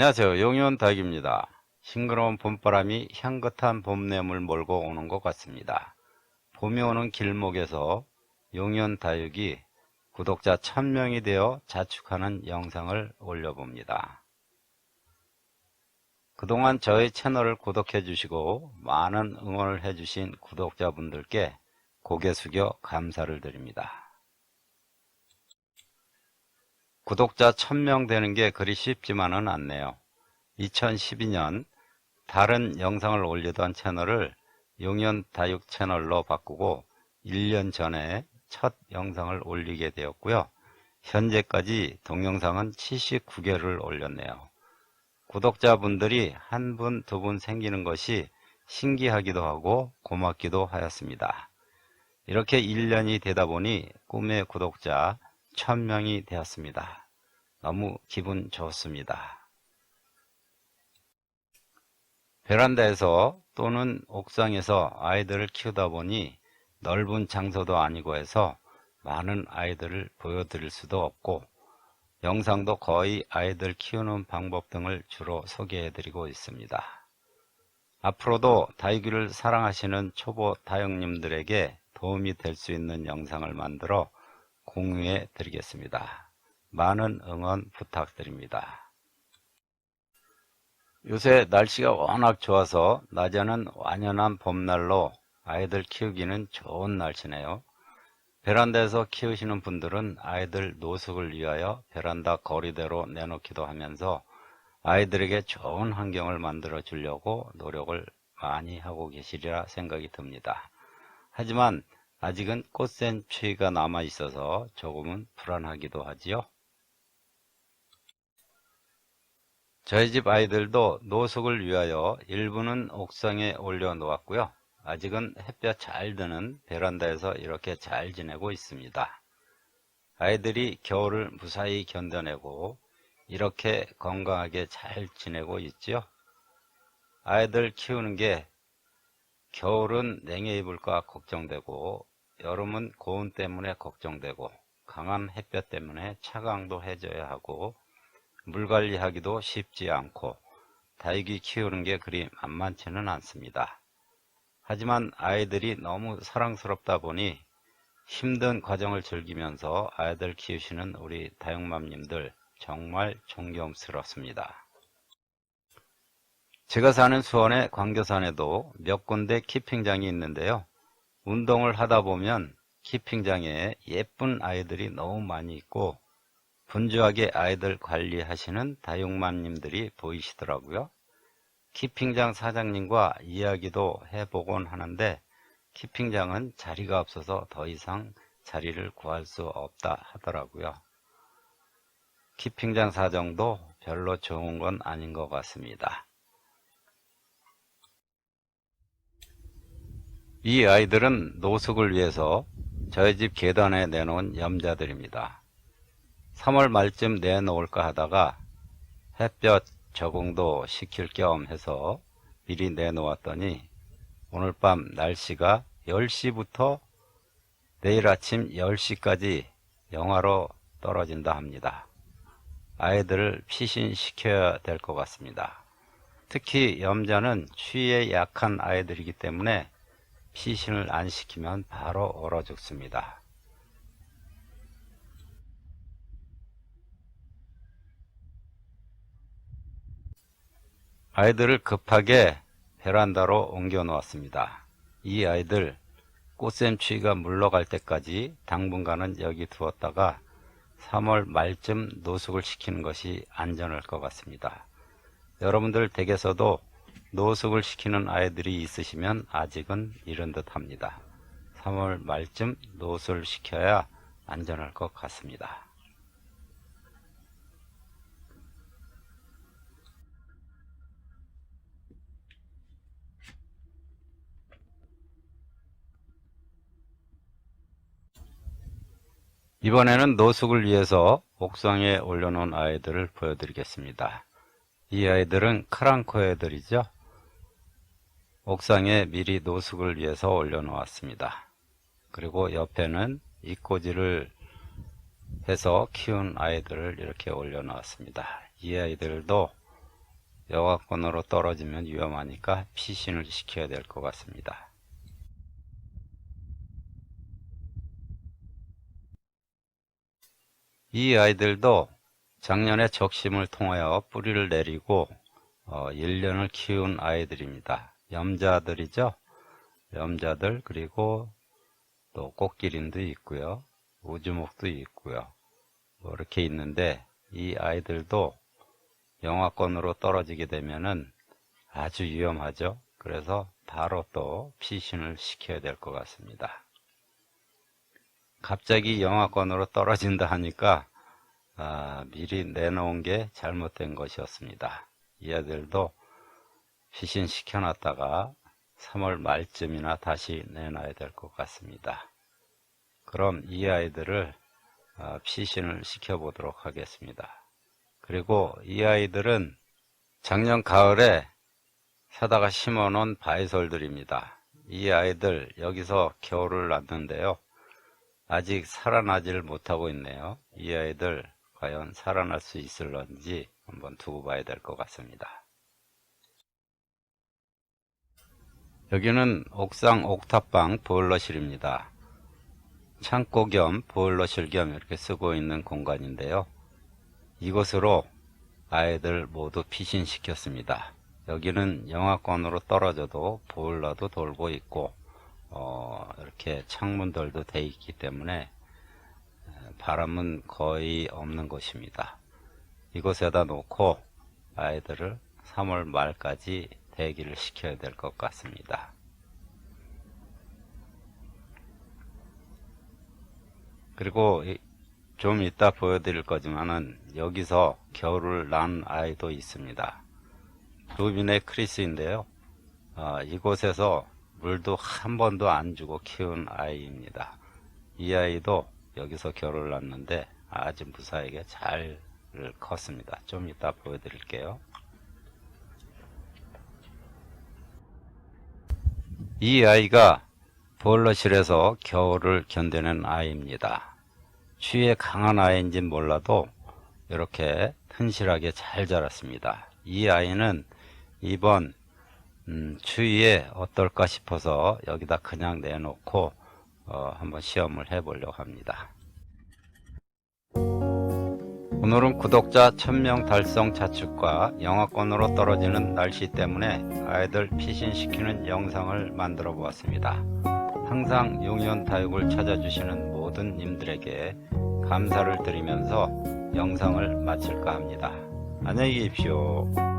안녕하세요. 용현 닭입니다. 싱그러운 봄바람이 향긋한 봄냄을 몰고 오는 것 같습니다. 봄이 오는 길목에서 용현 다육이 구독자 1000명이 되어 자축하는 영상을 올려봅니다. 그동안 저희 채널을 구독해 주시고 많은 응원을 해 주신 구독자분들께 고개 숙여 감사를 드립니다. 구독자 1000명 되는 게 그리 쉽지만은 않네요. 2012년 다른 영상을 올리던 채널을 용연 다육 채널로 바꾸고 1년 전에 첫 영상을 올리게 되었고요. 현재까지 동영상은 79개를 올렸네요. 구독자분들이 한 분, 두 분 생기는 것이 신기하기도 하고 고맙기도 하였습니다. 이렇게 1년이 되다 보니 꿈의 구독자 1000명이 되었습니다. 너무 기분 좋습니다. 베란다에서 또는 옥상에서 아이들을 키우다 보니 넓은 장소도 아니고 해서 많은 아이들을 보여드릴 수도 없고 영상도 거의 아이들 키우는 방법 등을 주로 소개해드리고 있습니다. 앞으로도 다육이를 사랑하시는 초보 다육님들에게 도움이 될 수 있는 영상을 만들어 공유해 드리겠습니다. 많은 응원 부탁드립니다. 요새 날씨가 워낙 좋아서 낮에는 완연한 봄날로 아이들 키우기는 좋은 날씨네요. 베란다에서 키우시는 분들은 아이들 노숙을 위하여 베란다 거리대로 내놓기도 하면서 아이들에게 좋은 환경을 만들어 주려고 노력을 많이 하고 계시리라 생각이 듭니다. 하지만 아직은 꽃샘 추위가 남아 있어서 조금은 불안하기도 하지요. 저희 집 아이들도 노숙을 위하여 일부는 옥상에 올려 놓았고요. 아직은 햇볕 잘 드는 베란다에서 이렇게 잘 지내고 있습니다. 아이들이 겨울을 무사히 견뎌내고 이렇게 건강하게 잘 지내고 있지요. 아이들 키우는 게 겨울은 냉해 입을까 걱정되고 여름은 고온 때문에 걱정되고 강한 햇볕 때문에 차강도 해줘야 하고 물 관리하기도 쉽지 않고 다육이 키우는 게 그리 만만치는 않습니다. 하지만 아이들이 너무 사랑스럽다 보니 힘든 과정을 즐기면서 아이들 키우시는 우리 다육맘님들 정말 존경스럽습니다. 제가 사는 수원의 광교산에도 몇 군데 키핑장이 있는데요. 운동을 하다 보면 키핑장에 예쁜 아이들이 너무 많이 있고 분주하게 아이들 관리하시는 다육맘님들이 보이시더라고요. 키핑장 사장님과 이야기도 해보곤 하는데 키핑장은 자리가 없어서 더 이상 자리를 구할 수 없다 하더라고요. 키핑장 사정도 별로 좋은 건 아닌 것 같습니다. 이 아이들은 노숙을 위해서 저희 집 계단에 내놓은 염자들입니다. 3월 말쯤 내놓을까 하다가 햇볕 적응도 시킬 겸 해서 미리 내놓았더니 오늘 밤 날씨가 10시부터 내일 아침 10시까지 영하로 떨어진다 합니다. 아이들을 피신시켜야 될 것 같습니다. 특히 염자는 추위에 약한 아이들이기 때문에 피신을 안 시키면 바로 얼어 죽습니다. 아이들을 급하게 베란다로 옮겨 놓았습니다. 이 아이들 꽃샘 추위가 물러갈 때까지 당분간은 여기 두었다가 3월 말쯤 노숙을 시키는 것이 안전할 것 같습니다. 여러분들 댁에서도 노숙을 시키는 아이들이 있으시면 아직은 이른 듯 합니다. 3월 말쯤 노숙을 시켜야 안전할 것 같습니다. 이번에는 노숙을 위해서 옥상에 올려놓은 아이들을 보여드리겠습니다. 이 아이들은 크랑코 애들이죠. 옥상에 미리 노숙을 위해서 올려놓았습니다. 그리고 옆에는 이꼬지를 해서 키운 아이들을 이렇게 올려놓았습니다. 이 아이들도 영하권으로 떨어지면 위험하니까 피신을 시켜야 될 것 같습니다. 이 아이들도 작년에 적심을 통하여 뿌리를 내리고 어, 1년을 키운 아이들입니다. 염자들이죠. 염자들 그리고 또 꽃기린도 있고요. 우주목도 있고요. 뭐 이렇게 있는데 이 아이들도 영하권으로 떨어지게 되면은 아주 위험하죠. 그래서 바로 또 피신을 시켜야 될 것 같습니다. 갑자기 영하권으로 떨어진다 하니까 아, 미리 내놓은 게 잘못된 것이었습니다. 이 아들도 피신 시켜놨다가 3월 말쯤이나 다시 내놔야 될 것 같습니다. 그럼 이 아이들을 아, 피신을 시켜보도록 하겠습니다. 그리고 이 아이들은 작년 가을에 사다가 심어놓은 바이솔들입니다. 이 아이들 여기서 겨울을 났는데요. 아직 살아나지를 못하고 있네요. 이 아이들 과연 살아날 수 있을런지 한번 두고 봐야 될 것 같습니다. 여기는 옥상 옥탑방 보일러실입니다. 창고 겸 보일러실 겸 이렇게 쓰고 있는 공간인데요. 이곳으로 아이들 모두 피신시켰습니다. 여기는 영하권으로 떨어져도 보일러도 돌고 있고 어, 이렇게 창문들도 돼 있기 때문에 바람은 거의 없는 곳입니다. 이곳에다 놓고 아이들을 3월 말까지 대기를 시켜야 될 것 같습니다. 그리고 좀 이따 보여드릴 거지만은 여기서 겨울을 난 아이도 있습니다. 루빈의 크리스인데요. 어, 이곳에서 물도 한 번도 안 주고 키운 아이입니다. 이 아이도 여기서 겨울을 났는데 아주 무사하게 잘 컸습니다. 좀 이따 보여드릴게요. 이 아이가 보일러실에서 겨울을 견디는 아이입니다. 추위에 강한 아이인진 몰라도 이렇게 튼실하게 잘 자랐습니다. 이 아이는 이번 음, 추위에 어떨까 싶어서 여기다 그냥 내놓고 어, 한번 시험을 해 보려고 합니다. 오늘은 구독자 1000명 달성 자축과 영하권으로 떨어지는 날씨 때문에 아이들 피신시키는 영상을 만들어 보았습니다. 항상 용연 다육을 찾아주시는 모든 님들에게 감사를 드리면서 영상을 마칠까 합니다. 안녕히 계십시오.